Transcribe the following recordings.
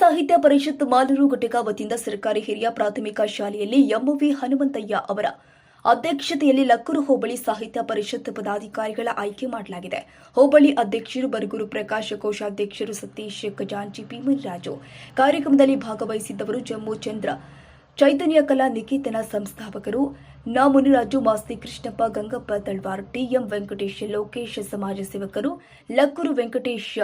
ಸಾಹಿತ್ಯ ಪರಿಷತ್ ಮಾಲೂರು ಘಟಕ ವತಿಯಿಂದ ಸರ್ಕಾರಿ ಹಿರಿಯ ಪ್ರಾಥಮಿಕ ಶಾಲೆಯಲ್ಲಿ ಎಂವಿ ಹನುಮಂತಯ್ಯ ಅವರ ಅಧ್ಯಕ್ಷತೆಯಲ್ಲಿ ಲಕ್ಕೂರು ಹೋಬಳಿ ಸಾಹಿತ್ಯ ಪರಿಷತ್ ಪದಾಧಿಕಾರಿಗಳ ಆಯ್ಕೆ ಮಾಡಲಾಗಿದೆ. ಹೋಬಳಿ ಅಧ್ಯಕ್ಷರು ಬರಗೂರು ಪ್ರಕಾಶ್, ಕೋಶಾಧ್ಯಕ್ಷರು ಸತೀಶ್, ಖಜಾಂಚಿ ಪಿ ಕಾರ್ಯಕ್ರಮದಲ್ಲಿ ಭಾಗವಹಿಸಿದ್ದವರು ಜಮ್ಮು ಚಂದ್ರ. ಚೈತನ್ಯ ಕಲಾ ನಿಕೇತನ ಸಂಸ್ಥಾಪಕರು. ನ ಮುನಿರಾಜು ಮಾಸ್ತಿ ಕೃಷ್ಣಪ್ಪ, ಗಂಗಪ್ಪ ತಳ್ವಾರ್, ಟಿಎಂ ವೆಂಕಟೇಶ್, ಲೋಕೇಶ್ ಸಮಾಜ ಸೇವಕರು. ಲಕ್ಕೂರು ವೆಂಕಟೇಶ್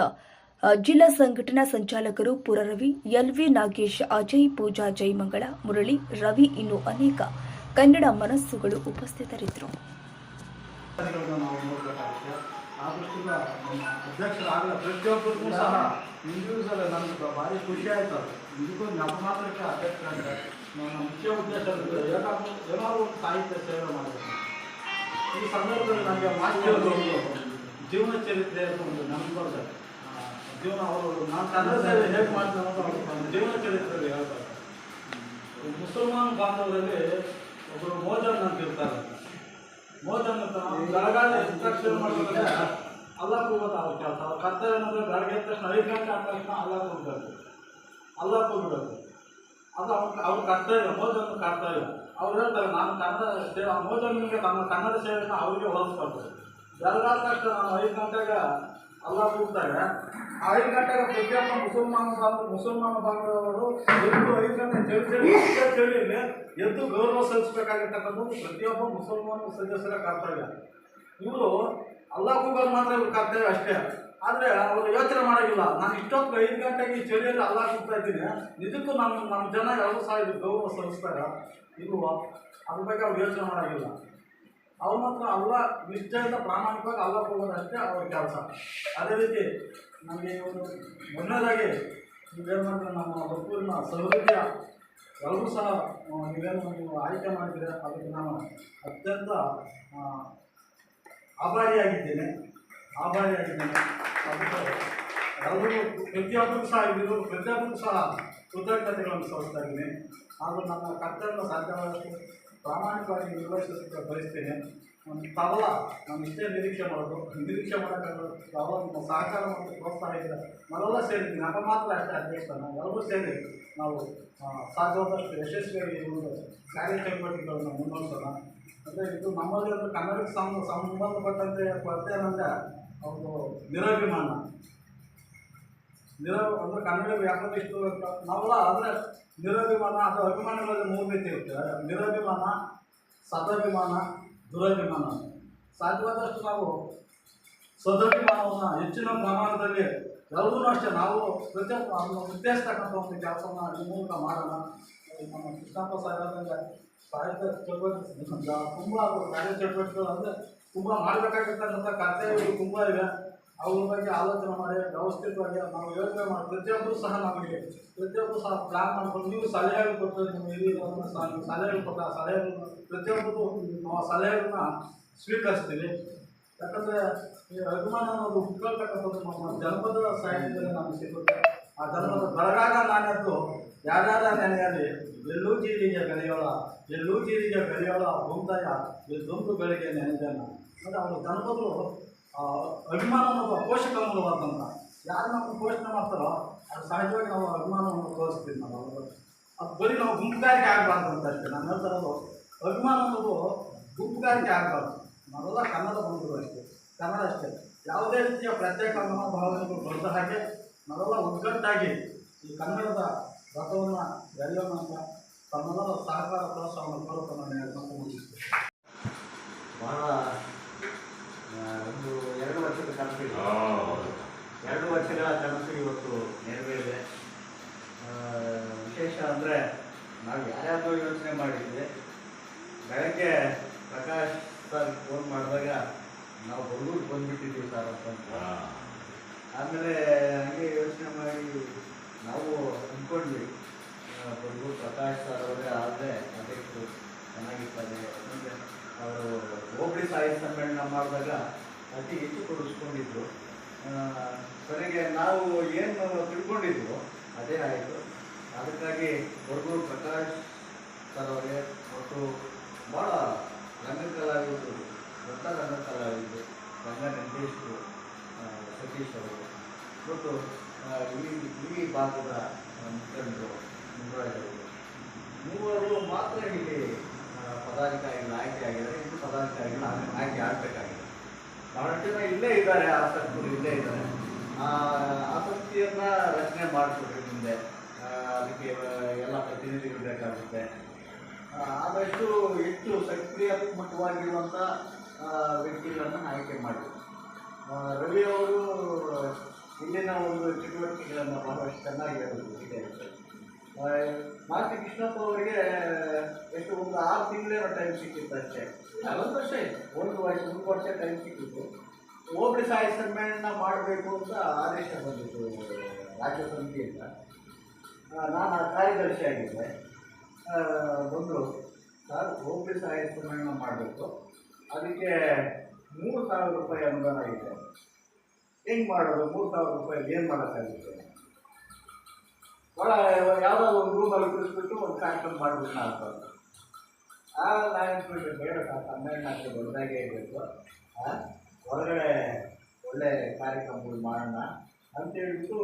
ಜಿಲ್ಲಾ ಸಂಘಟನಾ ಸಂಚಾಲಕರು ಪುರರವಿ ಎಲ್ವಿ ನಾಗೇಶ್ ಅಜಯ್ ಪೂಜಾ ಜೈಮಂಗಳ ಮುರಳಿ ರವಿ ಇನ್ನು ಅನೇಕ ಕನ್ನಡ ಮನಸ್ಸುಗಳು ಉಪಸ್ಥಿತರಿದ್ದರು. ನಮ್ಗೆ ಈ ಸಂದರ್ಭದಲ್ಲಿ ನನಗೆ ಮಾಹಿತಿಯವರು ಜೀವನ ಚರಿತ್ರೆ ಒಂದು ನಂಬರ್ ಆ, ಜೀವನ ಅವರು ಹೇಗೆ ಅನ್ನೋದು ಜೀವನ ಚರಿತ್ರೆಯಲ್ಲಿ ಹೇಳ್ತಾರೆ. ಮುಸಲ್ಮಾನ್ ಬಾಂಧವರಲ್ಲಿ ಒಬ್ಬರು ಮೋಜನ್ ಅಂತ ಇರ್ತಾರೆ. ಮೋಜನ್ ಅಂತ ಬೆಳಗಾವಿ ಇನ್ಸ್ಟ್ರಕ್ಷನ್ ಮಾಡಿದ್ರೆ ಅಲ್ಲ ಕೂಗೋದು ಅವ್ರ ಕೆಲಸ. ಅವ್ರ ಕರ್ತವ್ಯ ಏನಂದ್ರೆ ಬೆಳಗ್ಗೆ ಎದ್ದ ತಕ್ಷಣ ಐದು ಗಂಟೆ ಆದ ತಕ್ಷಣ ಅಲ್ಲ ಕೂಗಬೇಕು ಅಲ್ಲ ಕೂಗಬೇಕು ಅದು ಅವ್ರ ಅವ್ರ ಕರ್ತವ್ಯ ಮೋಜನ್ ಕರ್ತವ್ಯ. ಅವ್ರು ಹೇಳ್ತಾರೆ ನಾನು ಕನ್ನಡ ಸೇವೆ ಆ ಮೋಜನ್ಗೆ ನಮ್ಮ ಕನ್ನಡ ಸೇವೆಯನ್ನು ಅವ್ರಿಗೆ ಹೋಲಿಸ್ಕೊಳ್ತಾರೆ ಬೆಳಗಾದ ತಕ್ಷಣ ನಾನು ಐದು ಗಂಟೆಗೆ ಅಲ್ಲ ಕೂಗ್ತಾರೆ ಐದು ಗಂಟೆಗೆ ಪ್ರತಿಯೊಬ್ಬ ಮುಸಲ್ಮಾನ ಬಾಂಧ ಮುಸಲ್ಮಾನ ಬಾಂಧವರು ಎದ್ದು ಐದು ಗಂಟೆ ಚಳಿ ಚಳಿಯಲ್ಲಿ ಎದ್ದು ಗೌರವ ಸಲ್ಲಿಸಬೇಕಾಗಿರ್ತಕ್ಕಂಥದ್ದು ಪ್ರತಿಯೊಬ್ಬ ಮುಸಲ್ಮಾನ ಸದಸ್ಯರ ಕರ್ತವ್ಯ. ಇವರು ಅಲ್ಲಾ ಕೂಗೋದು ಮಾತ್ರ ಇವ್ರ ಕರ್ತವ್ಯ ಅಷ್ಟೇ. ಆದರೆ ಅವರು ಯೋಚನೆ ಮಾಡೋದಿಲ್ಲ. ನಾನು ಇಷ್ಟೊತ್ತು ಐದು ಗಂಟೆಗೆ ಈ ಚಳಿಯಲ್ಲಿ ಅಲ್ಲ ಕೂಗ್ತಾ ಇದ್ದೀನಿ. ನಿಜಕ್ಕೂ ನಾನು ನಮ್ಮ ಜನ ಎಲ್ಲರೂ ಸಹ ಇದು ಗೌರವ ಸಲ್ಲಿಸ್ತಾರೆ ಇಲ್ವ ಅದ್ರ ಬಗ್ಗೆ ಅವ್ರು ಯೋಚನೆ ಮಾಡೋದಿಲ್ಲ. ಅವ್ರು ಮಾತ್ರ ಅಲ್ಲ ನಿಶ್ಚಯದ ಪ್ರಾಮಾಣಿಕವಾಗಿ ಅಲ್ಲ ಹೋಗೋದಷ್ಟೇ ಅವ್ರ ಕೆಲಸ. ಅದೇ ರೀತಿ ನಮಗೆ ಒಂದು ಮೊನ್ನೆದಾಗಿ ನೀವೇನು ಮಾಡಿದ್ರೆ? ನಮ್ಮ ಬದುಕಿನ ಸೌಲಭ್ಯ ಎಲ್ಲರೂ ಸಹ ನೀವೇನು ನೀವು ಆಯ್ಕೆ ಮಾಡಿದರೆ ಅದಕ್ಕೆ ನಾನು ಅತ್ಯಂತ ಆಭಾರಿಯಾಗಿದ್ದೇನೆ. ಆಭಾರಿಯಾಗಿದ್ದೇನೆ. ಅದಕ್ಕೆ ಎಲ್ಲರಿಗೂ ಪ್ರತಿಯೊಬ್ಬರಿಗೂ ಸಹ ಇದ್ದರು ಪ್ರತಿಯೊಬ್ಬರಿಗೂ ಸಹ ಕೃತಜ್ಞತೆಗಳನ್ನು ಸಲ್ಲಿಸ್ತಾ ಇದ್ದೀನಿ. ಹಾಗೂ ನಮ್ಮ ಕರ್ತವ್ಯ ಸಾಧ್ಯವಾದಷ್ಟು ಪ್ರಾಮಾಣಿಕವಾಗಿ ನಿರ್ವಹಿಸೋದಕ್ಕೆ ಬಯಸ್ತೇನೆ. ತಬಲ ನಾನು ಇಷ್ಟೇ ನಿರೀಕ್ಷೆ ಮಾಡೋದು. ನಿರೀಕ್ಷೆ ಮಾಡೋಕ್ಕಾಗಲ್ಲ, ತಬಲ ನಿಮ್ಮ ಸಹಕಾರ ಮತ್ತು ಪ್ರೋತ್ಸಾಹ ಇದೆ ನಾವೆಲ್ಲ ಸೇರಿದ್ದೀನಿ ನಮ್ಮ ಮಾತ್ರ ಅಷ್ಟೇ ಅಧ್ಯಕ್ಷ ನಾವು ಎಲ್ಲರೂ ಸೇರಿ ನಾವು ಸಾಧ್ಯವಾದಷ್ಟು ಯಶಸ್ವಿಯಾಗಿ ಕಾರ್ಯ ಒಂದು ಕಾರ್ಯಚಟುವಟಿಕೆಗಳನ್ನು ಮುಂದುವರಿಸೋಣ. ಅಂದರೆ ಇದು ನಮ್ಮಲ್ಲಿ ಒಂದು ಕನ್ನಡಕ್ಕೆ ಸಂ ಸಂಬಂಧಪಟ್ಟಂತೆ ಕೊರತೆ ಏನಂದರೆ ಒಂದು ನಿರಭಿಮಾನ. ನಿರ, ಅಂದರೆ ಕನ್ನಡ ವ್ಯಾಪಾರ ಇಷ್ಟು ನಾವೆಲ್ಲ ಅಂದರೆ ನಿರಭಿಮಾನ ಅಥವಾ ಅಭಿಮಾನಗಳಲ್ಲಿ ಮೂರು ರೀತಿ ಇರ್ತದೆ ನಿರಭಿಮಾನ, ಸದಾಭಿಮಾನ, ದುರಭಿಮಾನ. ಸಾಧ್ಯವಾದಷ್ಟು ನಾವು ಸದಾಭಿಮಾನವನ್ನು ಹೆಚ್ಚಿನ ಪ್ರಮಾಣದಲ್ಲಿ ಎಲ್ಲರೂ ಅಷ್ಟೇ. ನಾವು ಪ್ರತಿಯೊಬ್ಬ ಅದನ್ನು ಉದ್ದೇಶತಕ್ಕಂಥ ಒಂದು ಕೆಲಸವನ್ನು ಈ ಮೂಲಕ ಮಾಡೋಣ. ನಮ್ಮ ಕೃಷ್ಣಪ್ಪ ಸಾಹೇಬಂದ್ರೆ ಸಾಹಿತ್ಯ ಚಟುವಟಿಕೆ ತುಂಬ ಕಾರ್ಯ ಚಟುವಟಿಕೆಗಳು ಅಂದರೆ ತುಂಬ ಮಾಡಬೇಕಾಗಿರ್ತಕ್ಕಂಥ ಕರ್ತವ್ಯಗಳು ತುಂಬ ಇವೆ. ಅವ್ರ ಬಗ್ಗೆ ಆಲೋಚನೆ ಮಾಡಿ ವ್ಯವಸ್ಥಿತವಾಗಿ ನಾವು ಯೋಚನೆ ಮಾಡಿ ಪ್ರತಿಯೊಬ್ಬರು ಸಹ ನಮಗೆ ಪ್ರತಿಯೊಬ್ಬರು ಸಹ ಪ್ಲಾನ್ ಮಾಡ್ಕೊಂಡು ನೀವು ಸಲಹೆಗಳು ಕೊಟ್ಟರೆ ನೀವು ಸಲಹೆಗಳು ಕೊಟ್ಟ ಸಲಹೆಗಳನ್ನು ಪ್ರತಿಯೊಬ್ಬರು ನಾವು ಸಲಹೆಗಳನ್ನ ಸ್ವೀಕರಿಸ್ತೀವಿ. ಯಾಕಂದರೆ ಈ ಅಭಿಮಾನ ಅನ್ನೋದು ಹುಟ್ಟಿರ್ತಕ್ಕಂಥದ್ದು ನಮ್ಮ ಜನಪದ ಸಾಹಿತ್ಯದಲ್ಲಿ ನಮಗೆ ಸಿಗುತ್ತೆ. ಆ ಜನಪದ ಬರಗಾಗ ನಾನದ್ದು ಯಾರ್ಯಾರ ನೆನೆಯಲ್ಲಿ ಎಲ್ಲೂ ಜೀರಿಗೆ ಬೆಳೆಯೋಳ ಎಲ್ಲೂ ಜೀರಿಗೆ ಬೆಳೆಯೋಳ ಬೊಂದಯ ದುಂಬು ಬೆಳಿಗ್ಗೆ ನೆನೆದ ಅಂದರೆ ಅವರು ಜನಪದರು ಆ, ಅಭಿಮಾನ ಅನ್ನೋದು ಪೋಷಕ ಮೂಲವಾದಂಥ ಯಾರು ನಾವು ಪೋಷಣೆ ಮಾಡ್ತಾರೋ ಅದು ಸಹಜವಾಗಿ ನಾವು ಅಭಿಮಾನವನ್ನು ತೋರಿಸ್ತೀವಿ ನಾವು. ಅದು ಬರೀ ನಾವು ಗುಂಪುಗಾರಿಕೆ ಆಗಬಾರ್ದು ಅಂತ ಅಷ್ಟೇ. ನಾನು ಹೇಳ್ತಾ ಅಭಿಮಾನ ಅನ್ನೋದು ಗುಂಪುಗಾರಿಕೆ ಆಗಬಾರ್ದು. ನಾವೆಲ್ಲ ಕನ್ನಡ ಬಂದರು ಅಷ್ಟೇ. ಕನ್ನಡ ಅಷ್ಟೇ. ಯಾವುದೇ ರೀತಿಯ ಪ್ರತ್ಯೇಕ ಮನೋಭಾವನೆಗಳು ಬರೆದ ಹಾಗೆ ನಾವೆಲ್ಲ ಒಗ್ಗಟ್ಟಾಗಿ ಈ ಕನ್ನಡದ ರಥವನ್ನು ಎಳೆಯೋಣ ಅಂತ ಸಹಕಾರ ಪ್ರೋತ್ಸಾಹವನ್ನು ಕೋರುತ್ತಾ ನಾನು ನಾವು ಯಾರ್ಯಾರು ಯೋಚನೆ ಮಾಡಿದ್ವಿ. ಬೆಳಗ್ಗೆ ಪ್ರಕಾಶ್ ಸರ್ ಫೋನ್ ಮಾಡಿದಾಗ ನಾವು ಬಂಗೂರು ಬಂದುಬಿಟ್ಟಿದ್ದೀವಿ ಸರ್ ಅಂತ ಆಮೇಲೆ ಹಂಗೆ ಯೋಚನೆ ಮಾಡಿ ನಾವು ಅಂದ್ಕೊಂಡ್ವಿ ಬೆಂಗಳೂರು ಪ್ರಕಾಶ್ ಸರ್ ಅವರೇ ಆದರೆ ಅದಕ್ಕೆ ಚೆನ್ನಾಗಿರ್ತಾರೆ ಯಾಕಂದರೆ ಅವರು ಹೋಬಳಿ ಸಾಹಿತ್ಯ ಸಮ್ಮೇಳನ ಮಾಡಿದಾಗ ಅತಿ ಹೆಚ್ಚು ಕೊಡಿಸ್ಕೊಂಡಿದ್ರು. ಕೊನೆಗೆ ನಾವು ಏನು ತಿಳ್ಕೊಂಡಿದ್ವು ಅದೇ ಆಯಿತು. ಅದಕ್ಕಾಗಿ ಹೊರಗೂರು ಪ್ರಕಾಶ್ ಸರ್ ಅವರಿಗೆ ಮತ್ತು ಭಾಳ ರಂಗಕಲಾವಿದರು ದೊಡ್ಡ ರಂಗಕಲಾವಿದರು ರಂಗ ನಿರ್ದೇಶಕರು ಸತೀಶ್ ಅವರು. ಮತ್ತು ಇಡೀ ಇಡೀ ಭಾಗದ ಮುಖಂಡರು ಮುಖಂಡರು ಮೂವರು ಮಾತ್ರ ಇಲ್ಲಿ ಪದಾಧಿಕಾರಿಗಳು ಆಯ್ಕೆ ಆಗಿದ್ದಾರೆ. ಇನ್ನು ಪದಾಧಿಕಾರಿಗಳು ಆಯ್ಕೆ ಆಗಬೇಕಾಗಿದೆ. ಬಹಳಷ್ಟು ಜನ ಇಲ್ಲೇ ಇದ್ದಾರೆ, ಆಸಕ್ತರು ಇಲ್ಲೇ ಇದ್ದಾರೆ. ಆಸಕ್ತಿಯನ್ನು ರಚನೆ ಮಾಡಿಕೊಡ್ರಿ ಮುಂದೆ ಅದಕ್ಕೆ ಎಲ್ಲ ಪ್ರತಿನಿಧಿಗಳು ಬೇಕಾಗುತ್ತೆ. ಆದಷ್ಟು ಹೆಚ್ಚು ಸಕ್ರಿಯಾತ್ಮಕವಾಗಿರುವಂಥ ವ್ಯಕ್ತಿಗಳನ್ನು ಆಯ್ಕೆ ಮಾಡಿ. ರವಿ ಅವರು ಇಲ್ಲಿನ ಒಂದು ಚಟುವಟಿಕೆಗಳನ್ನು ಬಹಳಷ್ಟು ಚೆನ್ನಾಗಿ ಇದೆ ಮಾರ್ತಿ ಕೃಷ್ಣಪ್ಪ ಅವರಿಗೆ ಎಷ್ಟು ಒಂದು ಆರು ತಿಂಗಳೇನೋ ಟೈಮ್ ಸಿಕ್ಕಿತ್ತು ಅಷ್ಟೇ. ಒಂದು ವರ್ಷ ಆಯಿತು, ಒಂದು ವರ್ಷ ಒಂದು ವರ್ಷ ಟೈಮ್ ಸಿಕ್ಕಿತ್ತು. ಹೋಬಳಿ ಸಾಯಿ ಸಮ್ಮೇಳನ ಮಾಡಬೇಕು ಅಂತ ಆದೇಶ ಬಂದಿತ್ತು ರಾಜ್ಯ ಸಮಿತಿಯಿಂದ. ನಾನು ಕಾರ್ಯದರ್ಶಿ ಆಗಿದ್ದೆ ಬಂದರು ಸರ್ ಹೋಗಿ ಸಾಹಿತ್ಯ ಸಮ್ಮೇಳನ ಮಾಡಬೇಕು. ಅದಕ್ಕೆ ಮೂರು ಸಾವಿರ ರೂಪಾಯಿ ಅನುದಾನ ಇದೆ ಹೆಂಗೆ ಮಾಡೋದು? ಮೂರು ಸಾವಿರ ರೂಪಾಯಿ ಏನು ಮಾಡೋಕ್ಕಾಗುತ್ತೆ? ಒಳ, ಯಾವುದಾದ್ರು ಒಂದು ರೂಮಲ್ಲಿ ಕುಡಿಸ್ಬಿಟ್ಟು ಒಂದು ಕಾರ್ಯಕ್ರಮ ಮಾಡಬೇಕು ಅಂತ ಆಗ ನಾನು ಬೇಡ ಸರ್ ಸಮ್ಮೇಳನಕ್ಕೆ ದೊಡ್ಡದಾಗೇ ಇರಬೇಕು. ಹೊರಗಡೆ ಒಳ್ಳೆ ಕಾರ್ಯಕ್ರಮಗಳು ಮಾಡೋಣ. ಅಂತೇಳ್ಬಿಟ್ಟು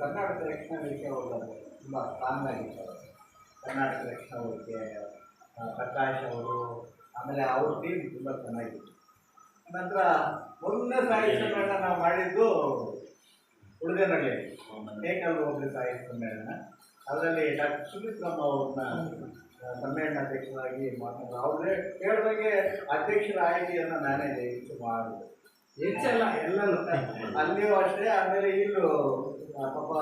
ಕರ್ನಾಟಕ ರಕ್ಷಣಾ ವೇದಿಕೆ ಅವರು ತುಂಬ ಸ್ಟ್ರಾಂಗ್ ಆಗಿತ್ತು ಕರ್ನಾಟಕ ರಕ್ಷಣಾ ಅವರಿಗೆ ಪ್ರಕಾಶ್ ಅವರು, ಆಮೇಲೆ ಅವ್ರ ಟೀಮ್ ತುಂಬ ಚೆನ್ನಾಗಿತ್ತು. ನಂತರ ಒಂದೇ ಸಾಹಿತ್ಯ ಸಮ್ಮೇಳನ ನಾವು ಮಾಡಿದ್ದು ಉಳಿದನಹಳ್ಳಿ ನೇಕಲ್ ಹೋಬಳಿ ಸಾಹಿತ್ಯ ಸಮ್ಮೇಳನ. ಅದರಲ್ಲಿ ಡಾಕ್ಟರ್ ಸುಮಿತ್ರಮ್ಮ ಅವ್ರನ್ನ ಸಮ್ಮೇಳನ ಅಧ್ಯಕ್ಷರಾಗಿ ಮಾತಾಡೋದು ಅವ್ರೇ ಕೇಳಿದಾಗೆ ಅಧ್ಯಕ್ಷರ ಆಯ್ಕೆಯನ್ನು ನಾನೇ ಹೆಚ್ಚು ಮಾಡಿದೆ. ಹೆಚ್ಚಲ್ಲ ಎಲ್ಲರೂ ಅಲ್ಲಿಯೂ ಅಷ್ಟೇ, ಆಮೇಲೆ ಇಲ್ಲೂ ಪಾಪ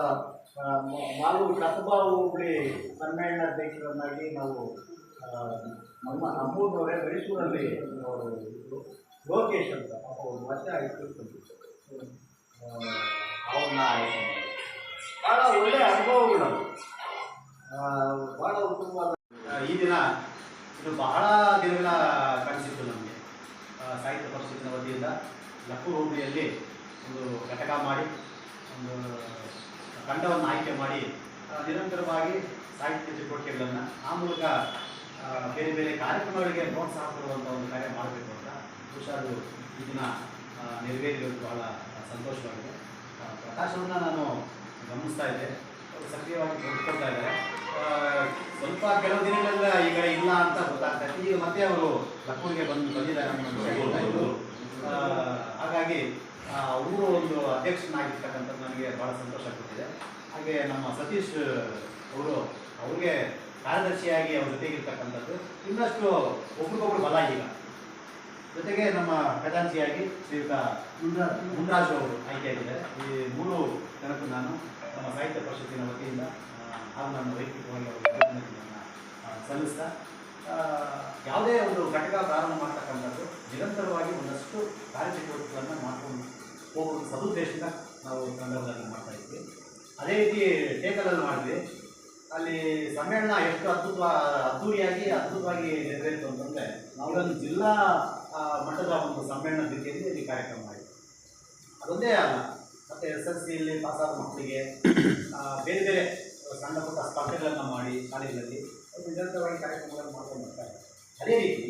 ಮಾಲೂರು ಕಸಬಾ ಹೋಬಳಿ ಸಮ್ಮೇಳನಾಧ್ಯಕ್ಷರನ್ನಾಗಿ ನಾವು ಆ, ನಮ್ಮ ನಮ್ಮೂರವರೇ ಮೈಸೂರಲ್ಲಿ. ಲೋಕೇಶ್ ಅಂತ ಅವರು ಮತ್ತೆ ವರ್ಷ ಆಯಿತು ಅವ್ರನ್ನ ಆಯ್ಕೆ. ಭಾಳ ಒಳ್ಳೆಯ ಅನುಭವಗಳು ಭಾಳ ಉತ್ತಮವಾದ ಆ, ಈ ದಿನ ಇದು ಬಹಳ ದಿನಗಳ ಕಾಣಿಸಿತ್ತು ನಮಗೆ ಸಾಹಿತ್ಯ ಪರಿಷತ್ತಿನ ವತಿಯಿಂದ ಲಕ್ಕೂರು ಹೋಬಳಿಯಲ್ಲಿ ಒಂದು ಘಟಕ ಮಾಡಿ ಒಂದು ತಂಡವನ್ನು ಆಯ್ಕೆ ಮಾಡಿ ನಿರಂತರವಾಗಿ ಸಾಹಿತ್ಯ ಚಟುವಟಿಕೆಗಳನ್ನು ಆ ಮೂಲಕ ಬೇರೆ ಬೇರೆ ಕಾರ್ಯಕ್ರಮಗಳಿಗೆ ಪ್ರೋತ್ಸಾಹ ಕೊಡುವಂಥ ಒಂದು ಕಾರ್ಯ ಮಾಡಬೇಕು ಅಂತ ಹುಷಾರು ಇದನ್ನ ನೆರವೇರಿರೋದು ಬಹಳ ಸಂತೋಷವಾಗಿದೆ. ಆ, ಪ್ರಕಾಶವನ್ನು ನಾನು ಗಮನಿಸ್ತಾ ಇದ್ದೆ. ಅವರು ಸಕ್ರಿಯವಾಗಿ ಕೊಡ್ಕೊಳ್ತಾ ಇದ್ದಾರೆ. ಸ್ವಲ್ಪ ಕೆಲವು ದಿನಗಳೆಲ್ಲ ಈ ಕಡೆ ಇಲ್ಲ ಅಂತ ಗೊತ್ತಾಗ್ತಾ ಇತ್ತು ಈಗ ಮತ್ತೆ ಅವರು ಲಕ್ಷ್ಮಣಿಗೆ ಬಂದು ಬಂದಿದ್ದಾರೆ ಹಾಗಾಗಿ ಅವರು ಒಂದು ಅಧ್ಯಕ್ಷನಾಗಿರ್ತಕ್ಕಂಥದ್ದು ನನಗೆ ಭಾಳ ಸಂತೋಷ ಕೊಟ್ಟಿದೆ. ಹಾಗೆ ನಮ್ಮ ಸತೀಶ್ ಅವರು, ಅವ್ರಿಗೆ ಕಾರ್ಯದರ್ಶಿಯಾಗಿ ಅವ್ರ ಜೊತೆಗಿರ್ತಕ್ಕಂಥದ್ದು ಇನ್ನಷ್ಟು ಒಬ್ರಿಗೊಬ್ರು ಬಲ ಈಗ ಜೊತೆಗೆ ನಮ್ಮ ಖಜಾಂಚಿಯಾಗಿ ಶ್ರೀಯುತ ಮುನ್ರಾಜು ಅವರು ಆಯ್ಕೆಯಾಗಿದ್ದಾರೆ. ಈ ಮೂರು ಜನಕ್ಕೂ ನಾನು ನಮ್ಮ ಸಾಹಿತ್ಯ ಪರಿಷತ್ತಿನ ವತಿಯಿಂದ ಹಾಗೂ ನನ್ನ ವೈಯಕ್ತಿಕವಾಗಿ ಸಲ್ಲಿಸ್ತಾ ಯಾವುದೇ ಒಂದು ಘಟಕ ಪ್ರಾರಂಭ ಮಾಡ್ತಕ್ಕಂಥದ್ದು ನಿರಂತರವಾಗಿ ಒಂದಷ್ಟು ಕಾರ್ಯಚಟುವಟಿಕೆಗಳನ್ನು ಹೋಗುವ ಸದುದ್ದೇಶದಿಂದ ನಾವು ಸಂದರ್ಭದಲ್ಲಿ ಮಾಡ್ತಾ ಇದ್ವಿ. ಅದೇ ರೀತಿ ಟೇಕಲಲ್ಲಿ ಮಾಡಿದ್ವಿ. ಅಲ್ಲಿ ಸಮ್ಮೇಳನ ಎಷ್ಟು ಅದ್ಭುತ ಅದ್ದೂರಿಯಾಗಿ ಅದ್ಭುತವಾಗಿ ನೆರವೇರಿತು ಅಂತಂದರೆ, ನಾವೊಂದು ಜಿಲ್ಲಾ ಮಟ್ಟದ ಒಂದು ಸಮ್ಮೇಳನ ರೀತಿಯಲ್ಲಿ ಇಲ್ಲಿ ಕಾರ್ಯಕ್ರಮ ಮಾಡಿದ್ವಿ. ಅದೊಂದೇ ಅಲ್ಲ, ಮತ್ತು ಎಸ್ ಎಲ್ ಸಿಯಲ್ಲಿ ಪಾಸಾದ ಮಕ್ಕಳಿಗೆ ಬೇರೆ ಬೇರೆ ಸಣ್ಣ ಪುಟ್ಟ ಸ್ಪರ್ಧೆಗಳನ್ನು ಮಾಡಿ ಶಾಲೆಗಳಲ್ಲಿ ನಿರಂತರವಾಗಿ ಕಾರ್ಯಕ್ರಮಗಳನ್ನು ಮಾಡ್ಕೊಂಡು ಬರ್ತಾರೆ ಅದೇ ರೀತಿ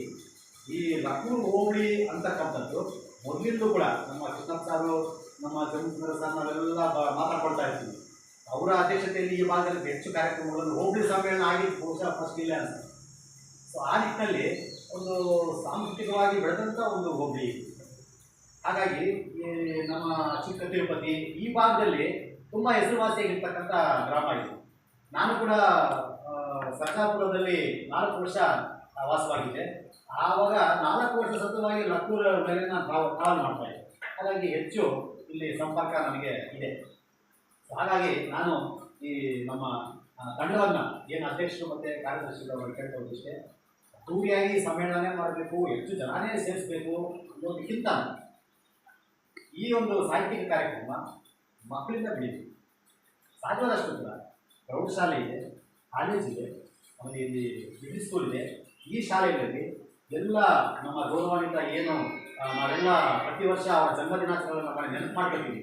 ಈ ಲಕ್ನೂರು ಹೋಬಳಿ ಅಂತಕ್ಕಂಥದ್ದು ಮೊದಲಿಂದಲೂ ಕೂಡ ನಮ್ಮ ಕೃಷ್ಣಪ್ಪ ಸಾರು ನಮ್ಮ ಜಮೀನ್ದಾರ ಸರ್ ನಾವೆಲ್ಲ ಮಾತಾಡ್ಕೊಳ್ತಾ ಇರ್ತೀವಿ ಅವರ ಅಧ್ಯಕ್ಷತೆಯಲ್ಲಿ ಈ ಭಾಗದಲ್ಲಿ ಹೆಚ್ಚು ಕಾರ್ಯಕ್ರಮಗಳನ್ನು ಹೋಬಳಿ ಸಮ್ಮೇಳನ ಆಗಿ ಬಹುಶಃ ಫಸ್ಟ್ ಇಲ್ಲ ಅಂತ. ಸೊ ಆ ನಿಟ್ಟಿನಲ್ಲಿ ಒಂದು ಸಾಂಸ್ಕೃತಿಕವಾಗಿ ಬೆಳೆದಂಥ ಒಂದು ಹೋಬಳಿ ಹಾಗಾಗಿ ನಮ್ಮ ಚಿಕ್ಕ ತಿರುಪತಿ ಈ ಭಾಗದಲ್ಲಿ ತುಂಬ ಹೆಸರುವಾಸಿಯಾಗಿರ್ತಕ್ಕಂಥ ಗ್ರಾಮ ಇದು. ನಾನು ಕೂಡ ಸರ್ಕಾರಪುರದಲ್ಲಿ ನಾಲ್ಕು ವರ್ಷ ವಾಸವಾಗಿದ್ದೆ. ಆವಾಗ ನಾಲ್ಕು ವರ್ಷ ಸತತವಾಗಿ ಲಕ್ಕೂರ ಮೇಲೆ ನಾನು ಟ್ರಾವೆಲ್ ಮಾಡ್ತಾ ಇದ್ದೆ. ಹಾಗಾಗಿ ಹೆಚ್ಚು ಇಲ್ಲಿ ಸಂಪರ್ಕ ನನಗೆ ಇದೆ. ಹಾಗಾಗಿ ನಾನು ಈ ನಮ್ಮ ತಂಡವನ್ನು ಏನು ಅಧ್ಯಕ್ಷರು ಮತ್ತು ಕಾರ್ಯದರ್ಶಿಗಳು ಕೇಳ್ಕೊಂಡಿಷ್ಟೇ ಟೂರಿಯಾಗಿ ಸಮ್ಮೇಳನ ಮಾಡಬೇಕು, ಹೆಚ್ಚು ಜನನೇ ಸೇರಿಸಬೇಕು ಅನ್ನೋದಕ್ಕಿಂತ ಈ ಒಂದು ಸಾಹಿತ್ಯಿಕ ಕಾರ್ಯಕ್ರಮ ಮಕ್ಕಳಿಂದ ಬೆಳೀತು ಸಾಧ್ಯವಾದಷ್ಟು ಕೂಡ ಪ್ರೌಢಶಾಲೆ ಇದೆ ಕಾಲೇಜ್ ಇದೆ, ಆಮೇಲೆ ಇಲ್ಲಿ ಡಿಗ್ರಿ ಸ್ಕೂಲ್ ಇದೆ. ಈ ಶಾಲೆಗಳಲ್ಲಿ ಎಲ್ಲ ನಮ್ಮ ಗೌರವಾನ್ವಿತ ಏನು ನಾವೆಲ್ಲ ಪ್ರತಿ ವರ್ಷ ಅವರ ಜನ್ಮದಿನಾಚರಣೆಗಳನ್ನು ಮಾಡಿ ನೆನಪು ಮಾಡ್ಕೊತೀವಿ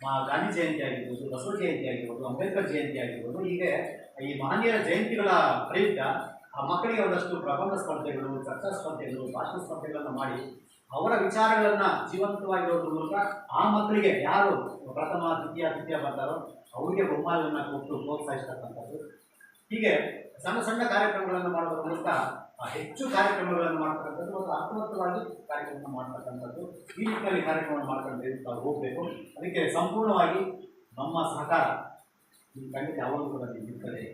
ಮಾ ಗಾಂಧಿ ಜಯಂತಿ ಆಗಿರ್ಬೋದು, ಬಸವ ಜಯಂತಿ ಆಗಿರ್ಬೋದು, ಅಂಬೇಡ್ಕರ್ ಜಯಂತಿ ಆಗಿರ್ಬೋದು, ಹೀಗೆ ಈ ಮಹನೀಯರ ಜಯಂತಿಗಳ ಪ್ರಯುಕ್ತ ಆ ಮಕ್ಕಳಿಗೆ ಒಂದಷ್ಟು ಪ್ರಬಂಧ ಸ್ಪರ್ಧೆಗಳು, ಚರ್ಚಾ ಸ್ಪರ್ಧೆಗಳು, ಭಾಷಣ ಸ್ಪರ್ಧೆಗಳನ್ನು ಮಾಡಿ ಅವರ ವಿಚಾರಗಳನ್ನು ಜೀವಂತವಾಗಿರೋದ್ರ ಮೂಲಕ ಆ ಮಕ್ಕಳಿಗೆ ಯಾರು ಪ್ರಥಮ, ದ್ವಿತೀಯ, ತೃತೀಯ ಬರ್ತಾರೋ ಅವರಿಗೆ ಬಹುಮಾನವನ್ನು ಕೊಟ್ಟು ಪ್ರೋತ್ಸಾಹಿಸ್ತಕ್ಕಂಥದ್ದು. ಹೀಗೆ ಸಣ್ಣ ಸಣ್ಣ ಕಾರ್ಯಕ್ರಮಗಳನ್ನು ಮಾಡೋದ್ರ ಮೂಲಕ ಹೆಚ್ಚು ಕಾರ್ಯಕ್ರಮಗಳನ್ನು ಮಾಡ್ತಕ್ಕಂಥದ್ದು ಮತ್ತು ಅರ್ಥವಂತವಾಗಿ ಕಾರ್ಯಕ್ರಮ ಮಾಡ್ತಕ್ಕಂಥದ್ದು, ಈ ನಿಟ್ಟಿನಲ್ಲಿ ಕಾರ್ಯಕ್ರಮ ಮಾಡ್ಕೊಂಡು ತಾವು ಹೋಗಬೇಕು. ಅದಕ್ಕೆ ಸಂಪೂರ್ಣವಾಗಿ ನಮ್ಮ ಸಹಕಾರ ನಿಮ್ಮ ಖಂಡಿತ ಯಾವಾಗಲೂ ಕೂಡ ನಿಂತಿರ್ತದೆ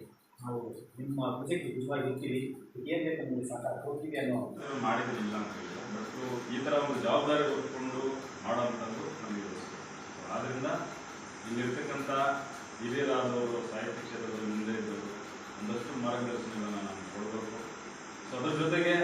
ನಾವು ನಿಮ್ಮ ಪ್ರೊಜೆಕ್ಟ್ ನಿಜವಾಗಿ ಇರ್ತೀವಿ ಏನು ಬೇಕು ನಿಮಗೆ ಸಹಕಾರ ಕೊಡ್ತೀವಿ ಅನ್ನೋ ಮಾಡಿದ್ದಿಲ್ಲ ಅಂತ ಬಟ್ ಈ ಥರ ಒಂದು ಜವಾಬ್ದಾರಿ ಹೊತ್ಕೊಂಡು ಮಾಡೋವಂಥದ್ದು ನಮಗೆ ಆದ್ದರಿಂದ ಇಲ್ಲಿರ್ತಕ್ಕಂಥ ಹಿರಿಯರಾದವರು, ಸಾಹಿತ್ಯ ಕ್ಷೇತ್ರದಲ್ಲಿ ಮುಂದೆ ಇದ್ದವರು ಒಂದಷ್ಟು ಮಾರ್ಗದರ್ಶನಗಳನ್ನು ನಾನು ಕೊಡಬೇಕು. ಅದ್ರ ಜೊತೆಗೆ